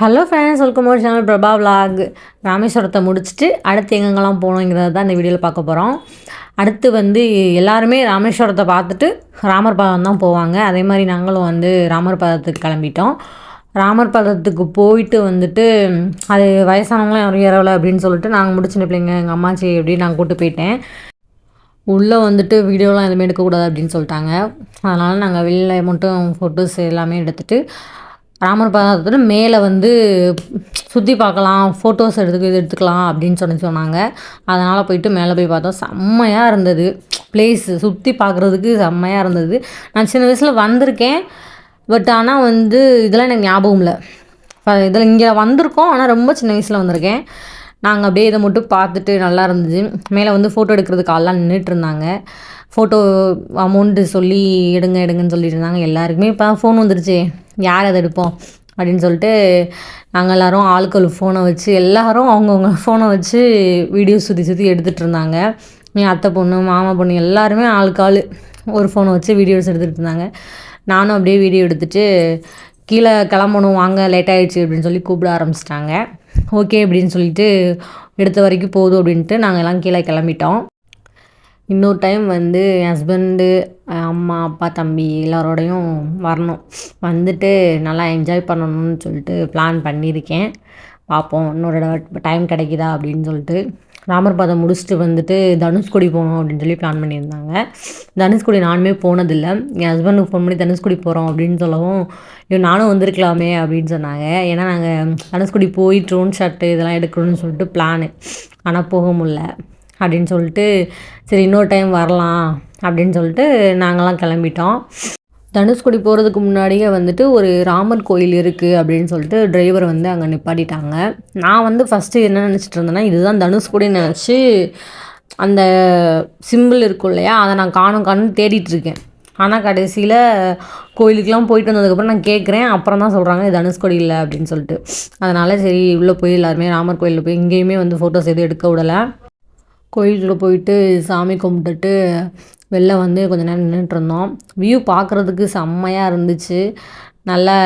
Hello friends welcome ஒரு channel Prabha vlog ராமேஸ்வரத்தை முடிச்சுட்டு அடுத்து எங்கெங்கெல்லாம் போகணுங்கிறத தான் இந்த வீடியோவில் பார்க்க போகிறோம் அடுத்து வந்து எல்லாருமே ராமேஸ்வரத்தை பார்த்துட்டு ராமர் பாதம் தான் போவாங்க. அதே மாதிரி நாங்களும் வந்து ராமர் பாதத்துக்கு கிளம்பிட்டோம். ராமர் பாதத்துக்கு போயிட்டு வந்துட்டு அது வயசானவங்களாம் யாரும் ஏறலை அப்படின்னு சொல்லிட்டு நாங்கள் முடிச்சின பிள்ளைங்க எங்கள் அம்மாச்சி அப்படின்னு நான் கூப்பிட்டு போயிட்டேன். உள்ளே வந்துட்டு வீடியோலாம் எதுவுமே எடுக்கக்கூடாது அப்படின்னு சொல்லிட்டாங்க. அதனால் நாங்கள் வெளில மட்டும் ஃபோட்டோஸ் எல்லாமே எடுத்துகிட்டு ராமர் பாதத்தில் மேலே வந்து சுற்றி பார்க்கலாம் ஃபோட்டோஸ் எடுத்து இது எடுத்துக்கலாம் அப்படின்னு சொல்லி சொன்னாங்க. அதனால் போயிட்டு மேலே போய் பார்த்தோம். செம்மையாக இருந்தது. பிளேஸ் சுற்றி பார்க்குறதுக்கு செம்மையாக இருந்தது. நான் சின்ன வயசில் வந்திருக்கேன். பட் ஆனால் வந்து இதெல்லாம் எனக்கு ஞாபகம் இல்லை. இதில் இங்கே வந்திருக்கோம். ஆனால் ரொம்ப சின்ன வயசில் வந்திருக்கேன். நாங்கள் அப்படியே இதை மட்டும் பார்த்துட்டு நல்லா இருந்துச்சு. மேலே வந்து ஃபோட்டோ எடுக்கிறதுக்கு ஆள்லாம் நின்றுட்டு இருந்தாங்க. ஃபோட்டோ அமௌண்ட்டு சொல்லி எடுங்க எடுங்கன்னு சொல்லிட்டு இருந்தாங்க. எல்லாருக்குமே இப்போ ஃபோன் வந்துருச்சு. யார் அதை எடுப்போம்? அப்படின்னு சொல்லிட்டு நாங்கள் எல்லோரும் ஆளுக்கள் ஃபோனை வச்சு எல்லோரும் அவங்கவுங்க ஃபோனை வச்சு வீடியோ சுற்றி சுற்றி எடுத்துகிட்டு இருந்தாங்க. என் அத்தை பொண்ணு மாமா பொண்ணு எல்லாருமே ஆளுக்கு ஆள். ஒரு ஃபோனை வச்சு வீடியோஸ் எடுத்துகிட்டு இருந்தாங்க. நானும் அப்படியே வீடியோ எடுத்துகிட்டு கீழே கிளம்பணும் வாங்க லேட் ஆகிடுச்சு அப்படின்னு சொல்லி கூப்பிட ஆரம்பிச்சிட்டாங்க. ஓகே அப்படின்னு சொல்லிட்டு எடுத்த வரைக்கும் போதும் அப்படின்ட்டு நாங்கள் எல்லாம் கீழே கிளம்பிட்டோம். இன்னொரு டைம் வந்து என் ஹஸ்பண்டு அம்மா அப்பா தம்பி எல்லாரோடையும் வரணும். வந்துட்டு நல்லா என்ஜாய் பண்ணணும்னு சொல்லிட்டு பிளான் பண்ணியிருக்கேன். பார்ப்போம் இன்னொரு தடவை டைம் கிடைக்குதா அப்படின்னு சொல்லிட்டு. ராமர் பாதம் முடிச்சுட்டு வந்துட்டு தனுஷ்கொடி போகணும் அப்படின்னு சொல்லி பிளான் பண்ணியிருந்தாங்க. தனுஷ்கொடி நானுமே போனதில்லை. என் ஹஸ்பண்டுக்கு ஃபோன் பண்ணி தனுஷ்கொடி போகிறோம் அப்படின்னு சொல்லவும் ஐயோ நானும் வந்திருக்கலாமே அப்படின்னு சொன்னாங்க. ஏன்னா நாங்கள் தனுஷ்கொடி போய் ட்ரோன் ஷாட்டு இதெல்லாம் எடுக்கணும்னு சொல்லிட்டு பிளானு ஆனால் போக முடில அப்படின்னு சொல்லிட்டு சரி இன்னொரு டைம் வரலாம் அப்படின்னு சொல்லிட்டு நாங்களாம் கிளம்பிட்டோம். தனுஷ்கோடி போகிறதுக்கு முன்னாடியே வந்துட்டு ஒரு ராமர் கோயில் இருக்குது அப்படின்னு சொல்லிட்டு டிரைவர் வந்து அங்கே நிப்பாட்டிட்டாங்க. நான் வந்து ஃபஸ்ட்டு என்ன நினச்சிட்டு இருந்தேன்னா இதுதான் தனுஷ்கோடின்னு நினச்சி அந்த சிம்பிள் இருக்கும் இல்லையா அதை நான் காணும் காணும் தேடிட்டுருக்கேன் ஆனால் கடைசியில் கோயிலுக்கெலாம் போயிட்டு வந்ததுக்கப்புறம் நான் கேட்குறேன் அப்புறம் தான் சொல்கிறாங்க இது தனுஷ்கோடி இல்லை அப்படின்னு சொல்லிட்டு. அதனால் சரி உள்ளே போய் எல்லாருமே ராமர் கோயிலில் போய் இங்கேயுமே வந்து ஃபோட்டோஸ் எதுவும் எடுக்க விடலை. கோயிலுக்குள்ளே போயிட்டு சாமி கும்பிட்டுட்டு வெளில வந்து கொஞ்ச நேரம் நின்றுட்டுருந்தோம் வியூ பார்க்குறதுக்கு செம்மையாக இருந்துச்சு. நல்லா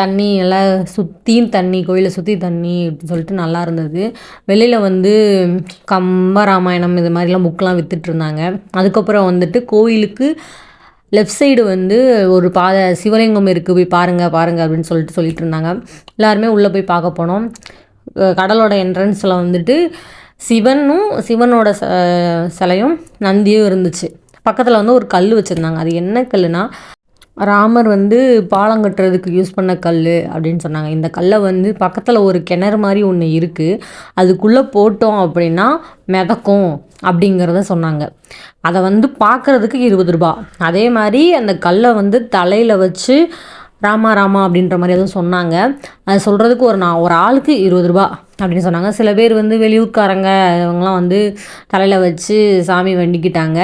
தண்ணி நல்லா சுற்றியும் தண்ணி கோயிலை சுற்றி தண்ணி அப்படின்னு சொல்லிட்டு நல்லா இருந்தது. வெளியில் வந்து கம்ப ராமாயணம் இது மாதிரிலாம் புக்கெலாம் விற்றுட்ருந்தாங்க அதுக்கப்புறம் வந்துட்டு கோயிலுக்கு லெஃப்ட் சைடு வந்து ஒரு பாதை சிவலிங்கம் இருக்குது போய் பாருங்கள் பாருங்கள் அப்படின்னு சொல்லிட்டு சொல்லிட்டு இருந்தாங்க. எல்லாருமே உள்ளே போய் பார்க்க போனோம். கடலோட என்ட்ரன்ஸில் வந்துட்டு சிவனும் சிவனோட ச சிலையும் நந்தியும் இருந்துச்சு. பக்கத்தில் வந்து ஒரு கல் வச்சுருந்தாங்க. அது என்ன கல்லுனா ராமர் வந்து பாலம் கட்டுறதுக்கு யூஸ் பண்ண கல் அப்படின்னு சொன்னாங்க. இந்த கல்லை வந்து பக்கத்தில் ஒரு கிணறு மாதிரி ஒன்று இருக்குது அதுக்குள்ளே போட்டோம் அப்படின்னா மிதக்கும் அப்படிங்கிறத சொன்னாங்க. அதை வந்து பார்க்குறதுக்கு இருபது ரூபா. அதே மாதிரி அந்த கல்லை வந்து தலையில் வச்சு ராமா ராமா அப்படின்ற மாதிரி எதுவும் சொன்னாங்க. அது சொல்கிறதுக்கு ஒரு நான் ஒரு ஆளுக்கு இருபது ரூபா. அப்படின்னு சொன்னாங்க. சில பேர் வந்து வெளியூர்காரங்க இவங்கெல்லாம் வந்து தலையில் வச்சு சாமி வண்டிக்கிட்டாங்க.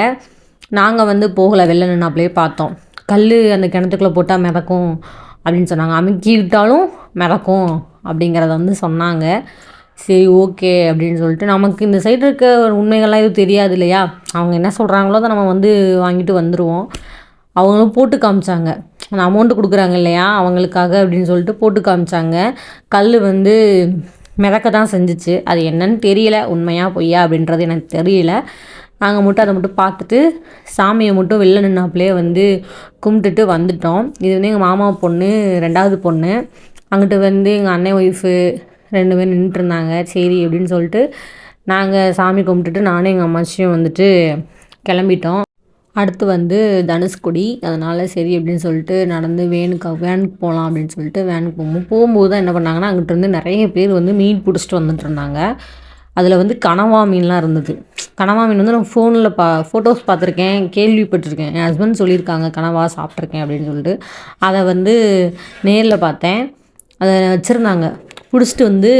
நாங்கள் வந்து போகலை வெளில நின்னாப்லேயே பார்த்தோம். கல் அந்த கிணத்துக்குள்ளே போட்டால் மிதக்கும் அப்படின்னு சொன்னாங்க. அமுக்கி விட்டாலும் மிதக்கும் அப்படிங்கிறத வந்து சொன்னாங்க. சரி ஓகே அப்படின்னு சொல்லிட்டு நமக்கு இந்த சைடு இருக்க உண்மைகள்லாம் எதுவும் தெரியாது இல்லையா? அவங்க என்ன சொல்கிறாங்களோ அதை நம்ம வந்து வாங்கிட்டு வந்துடுவோம் அவங்களும் போட்டு காமிச்சாங்க. அந்த அமௌண்ட்டு கொடுக்குறாங்க இல்லையா? அவங்களுக்காக அப்படின்னு சொல்லிட்டு போட்டு காமிச்சாங்க. கல் வந்து மிதக்க தான் செஞ்சிச்சு. அது என்னன்னு தெரியல. உண்மையாக பொய்யா அப்படின்றது எனக்கு தெரியல. நாங்கள் மட்டும் அதை மட்டும் பார்த்துட்டு சாமியை மட்டும் வெளில நின்னாப்புலேயே வந்து கும்பிட்டுட்டு வந்துட்டோம். இது வந்து எங்கள் மாமா பொண்ணு ரெண்டாவது பொண்ணு. அங்கிட்டு வந்து எங்கள் அண்ணன் ஒய்ஃபு ரெண்டு பேர் நின்றுட்டுருந்தாங்க சரி அப்படின்னு சொல்லிட்டு நாங்கள் சாமி கும்பிட்டுட்டு நானும் எங்கள் அம்மாச்சியும் வந்துட்டு கிளம்பிட்டோம். அடுத்து வந்து தனுஷ்கொடி. அதனால் சரி அப்படின்னு சொல்லிட்டு நடந்து வேனுக்கு வேனுக்கு போகலாம் அப்படின்னு சொல்லிட்டு வேனுக்கு போகும்போது போகும்போது தான் என்ன பண்ணாங்கன்னா அங்கிட்டிருந்து நிறைய பேர் வந்து மீன் பிடிச்சிட்டு வந்துட்டு இருந்தாங்க. அதில் வந்து கனவா மீன்லாம் இருந்தது. கனவா மீன் வந்து நான் ஃபோனில் பா ஃபோட்டோஸ் பார்த்துருக்கேன் கேள்விப்பட்டிருக்கேன். என் ஹஸ்பண்ட் சொல்லியிருக்காங்க கனவா சாப்பிட்ருக்கேன் அப்படின்னு சொல்லிட்டு. அதை வந்து நேரில் பார்த்தேன். அதை வச்சுருந்தாங்க. பிடிச்சிட்டு வந்து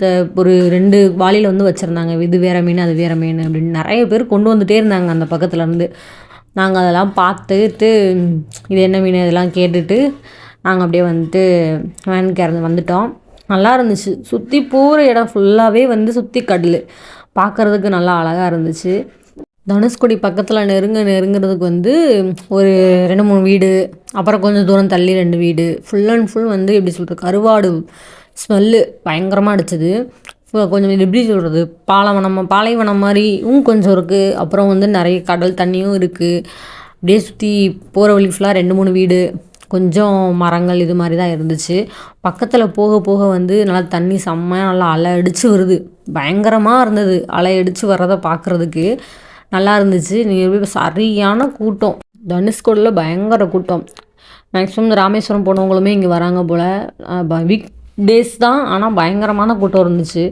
த ஒரு ரெண்டு வாளியில் வந்து வச்சுருந்தாங்க. இது வேறு மீன் அது வேறு மீன் அப்படின்னு நிறைய பேர் கொண்டு வந்துகிட்டே இருந்தாங்க அந்த பக்கத்துலேருந்து நாங்கள் அதெல்லாம் பார்த்துட்டு இது என்ன மீன் இதெல்லாம் கேட்டுட்டு நாங்கள் அப்படியே வந்துட்டு வேனுக்கு இறந்து வந்துட்டோம். நல்லா இருந்துச்சு. சுற்றி போகிற இடம் ஃபுல்லாகவே வந்து சுற்றி கடல். பார்க்குறதுக்கு நல்லா அழகாக இருந்துச்சு. தனுஷ்கோடி பக்கத்தில் நெருங்க நெருங்கிறதுக்கு வந்து ஒரு ரெண்டு மூணு வீடு அப்புறம் கொஞ்சம் தூரம் தள்ளி ரெண்டு வீடு. ஃபுல் அண்ட் ஃபுல் வந்து எப்படி சொல்கிறது கருவாடு ஸ்மெல்லு பயங்கரமாக அடிச்சது. கொஞ்சம் எப்படி சொல்கிறது பாலைவனம் பாலைவனம் மாதிரியும் கொஞ்சம் இருக்குது அப்புறம் வந்து நிறைய கடல் தண்ணியும் இருக்குது அப்படியே சுற்றி போகிற வழி ஃபுல்லாக ரெண்டு மூணு வீடு. கொஞ்சம் மரங்கள் இது மாதிரி தான் இருந்துச்சு. பக்கத்தில் போக போக வந்து நல்லா தண்ணி செம்மையாக நல்லா அலை அடித்து வருது. பயங்கரமாக இருந்தது. அலை அடித்து வர்றதை பார்க்குறதுக்கு நல்லா இருந்துச்சு. நீங்கள் சரியான கூட்டம். தனுஷ்கோடில் பயங்கர கூட்டம். மேக்ஸிமம் ராமேஸ்வரம் போனவங்களுமே இங்கே வராங்க போல். வீக் டேஸ் தான். ஆனால் பயங்கரமான கூட்டம் இருந்துச்சு.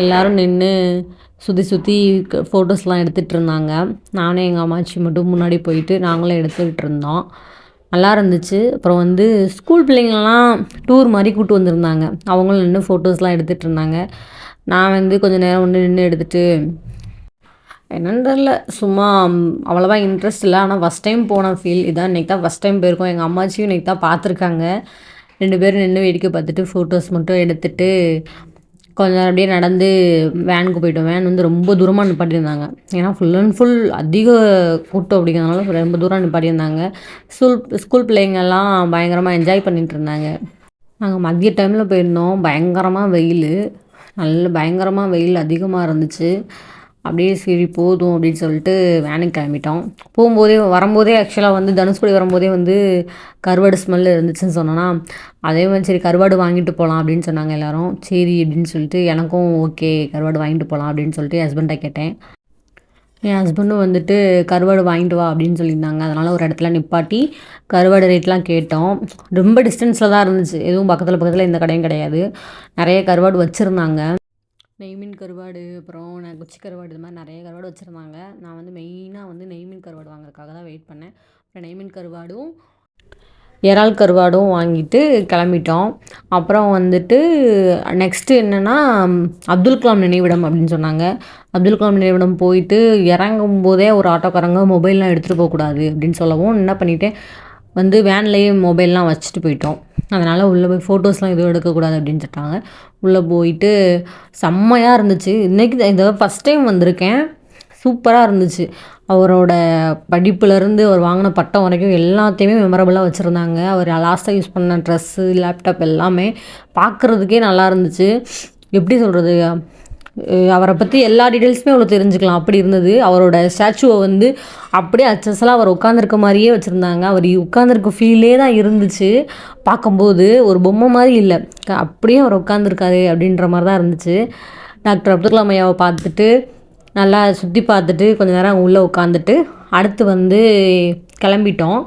எல்லோரும் நின்று சுற்றி சுற்றி ஃபோட்டோஸ்லாம் எடுத்துகிட்டு இருந்தாங்க. நானும் எங்கள் அம்மாச்சி மட்டும் முன்னாடி போயிட்டு நாங்களும் எடுத்துக்கிட்டு இருந்தோம். நல்லா இருந்துச்சு. அப்புறம் வந்து ஸ்கூல் பிள்ளைங்களெலாம் டூர் மாதிரி கூப்பிட்டு வந்திருந்தாங்க. அவங்களும் நின்று ஃபோட்டோஸ்லாம் எடுத்துகிட்டு இருந்தாங்க. நான் வந்து கொஞ்சம் நேரம் ஒன்று நின்று எடுத்துகிட்டு என்னென்னு தெரில சும்மா அவ்வளோவா இன்ட்ரெஸ்ட் இல்லை. ஆனால் ஃபஸ்ட் டைம் போன ஃபீல் இதான் இன்றைக்கி தான் ஃபஸ்ட் டைம் போயிருக்கோம். எங்கள் அம்மாச்சியும் இன்றைக்கி தான் பார்த்துருக்காங்க. ரெண்டு பேரும் நின்று வேடிக்கை பார்த்துட்டு ஃபோட்டோஸ் மட்டும் எடுத்துகிட்டு கொஞ்சம் அப்படியே நடந்து வேனுக்கு போயிட்டோம். வேன் வந்து ரொம்ப தூரமாக நிப்பாட்டியிருந்தாங்க. ஏன்னா ஃபுல் அண்ட் ஃபுல் அதிக கூட்டம் அப்படிங்கிறதுனால ரொம்ப தூரம் நிப்பாட்டியிருந்தாங்க. ஸ்கூல் ஸ்கூல் பிள்ளைங்கள்லாம் பயங்கரமாக என்ஜாய் பண்ணிகிட்டு இருந்தாங்க. நாங்கள் மதிய டைமில் போயிருந்தோம். பயங்கரமாக வெயில். நல்ல பயங்கரமாக வெயில் அதிகமாக இருந்துச்சு. அப்படியே சரி போதும் அப்படின்னு சொல்லிட்டு வேனுக்கு கிளம்பிட்டோம். போகும்போதே வரும்போதே ஆக்சுவலாக வந்து தனுஷ்கோடி வரும்போதே வந்து கருவாடு ஸ்மெல் இருந்துச்சுன்னு சொன்னோன்னா அதே மாதிரி சரி கருவாடு வாங்கிட்டு போகலாம் அப்படின்னு சொன்னாங்க எல்லோரும். சரி அப்படின்னு சொல்லிட்டு எனக்கும் ஓகே கருவாடு வாங்கிட்டு போகலாம் அப்படின்னு சொல்லிட்டு என் ஹஸ்பண்டை கேட்டேன். என் ஹஸ்பண்டும் வந்துட்டு கருவாடு வாங்கிட்டு வா அப்படின்னு சொல்லியிருந்தாங்க. அதனால் ஒரு இடத்துல நிப்பாட்டி கருவாடு ரேட்லாம் கேட்டோம். ரொம்ப டிஸ்டன்ஸில் தான் இருந்துச்சு. எதுவும் பக்கத்தில் பக்கத்தில் எந்த கடையும் கிடையாது. நிறைய கருவாடு வச்சுருந்தாங்க. நெய்மீன் கருவாடு அப்புறம் நான் குச்சி கருவாடு இது மாதிரி நிறைய கருவாடு வச்சுருந்தாங்க. நான் வந்து மெயினாக வந்து நெய்மீன் கருவாடு வாங்குறதுக்காக தான் வெயிட் பண்ணேன். அப்புறம் நெய்மீன் கருவாடும் இறால் கருவாடும் வாங்கிட்டு கிளம்பிட்டோம். அப்புறம் வந்துட்டு நெக்ஸ்ட்டு என்னென்னா அப்துல் கலாம் நினைவிடம் அப்படின்னு சொன்னாங்க. அப்துல் கலாம் நினைவிடம் போயிட்டு இறங்கும் போதே ஒரு ஆட்டோக்காரங்க மொபைல்லாம் எடுத்துகிட்டு போகக்கூடாது அப்படின்னு சொல்லவும் என்ன பண்ணிவிட்டேன் வந்து வேன்லேயே மொபைல்லாம் வச்சுட்டு போயிட்டோம். அதனால் உள்ளே போய் ஃபோட்டோஸ்லாம் எதுவும் எடுக்கக்கூடாது அப்படின்னு சொல்லிட்டாங்க. உள்ளே போயிட்டு செம்மையாக இருந்துச்சு. இன்றைக்கி இந்த ஃபஸ்ட் டைம் வந்திருக்கேன். சூப்பராக இருந்துச்சு. அவரோட படிப்புலேருந்து அவர் வாங்கின பட்டம் வரைக்கும் எல்லாத்தையுமே மெமரபுளாக வச்சுருந்தாங்க. அவர் லாஸ்ட்டாக யூஸ் பண்ண ட்ரெஸ்ஸு லேப்டாப் எல்லாமே பார்க்குறதுக்கே நல்லா இருந்துச்சு. எப்படி சொல்கிறது அவரை பற்றி எல்லா டீட்டெயில்ஸுமே அவ்வளோ தெரிஞ்சுக்கலாம். அப்படி இருந்தது. அவரோட ஸ்டாச்சுவை வந்து அப்படியே அச்சஸலாக அவர் உட்காந்துருக்க மாதிரியே வச்சுருந்தாங்க. அவர் உட்காந்துருக்க ஃபீலே தான் இருந்துச்சு. பார்க்கும்போது ஒரு பொம்மை மாதிரி இல்லை. அப்படியே அவர் உட்காந்துருக்காரு அப்படின்ற மாதிரி தான் இருந்துச்சு. டாக்டர் அப்துல் கலாம் ஐயாவை பார்த்துட்டு நல்லா சுற்றி பார்த்துட்டு கொஞ்சம் நேரம் உள்ளே உட்காந்துட்டு அடுத்து வந்து கிளம்பிட்டோம்.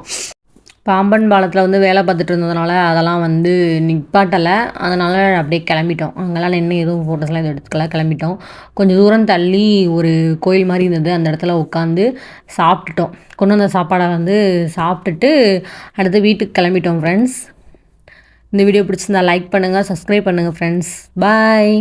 பாம்பன் பாலத்தில் வந்து வேலை பார்த்துட்டு இருந்ததுனால அதெல்லாம் வந்து நிப்பாட்டலை. அதனால் அப்படியே கிளம்பிட்டோம். அங்கெல்லாம் நின்று எதுவும் ஃபோட்டோஸ்லாம் எதுவும் எடுத்துக்கல. கிளம்பிட்டோம். கொஞ்சம் தூரம் தள்ளி ஒரு கோயில் மாதிரி இருந்தது. அந்த இடத்துல உட்காந்து சாப்பிட்டுட்டோம். கொண்டு வந்த சாப்பாடை வந்து சாப்பிட்டுட்டு அடுத்து வீட்டுக்கு கிளம்பிட்டோம் ஃப்ரெண்ட்ஸ் இந்த வீடியோ பிடிச்சிருந்தா லைக் பண்ணுங்கள் சப்ஸ்கிரைப் பண்ணுங்கள் ஃப்ரெண்ட்ஸ் பாய்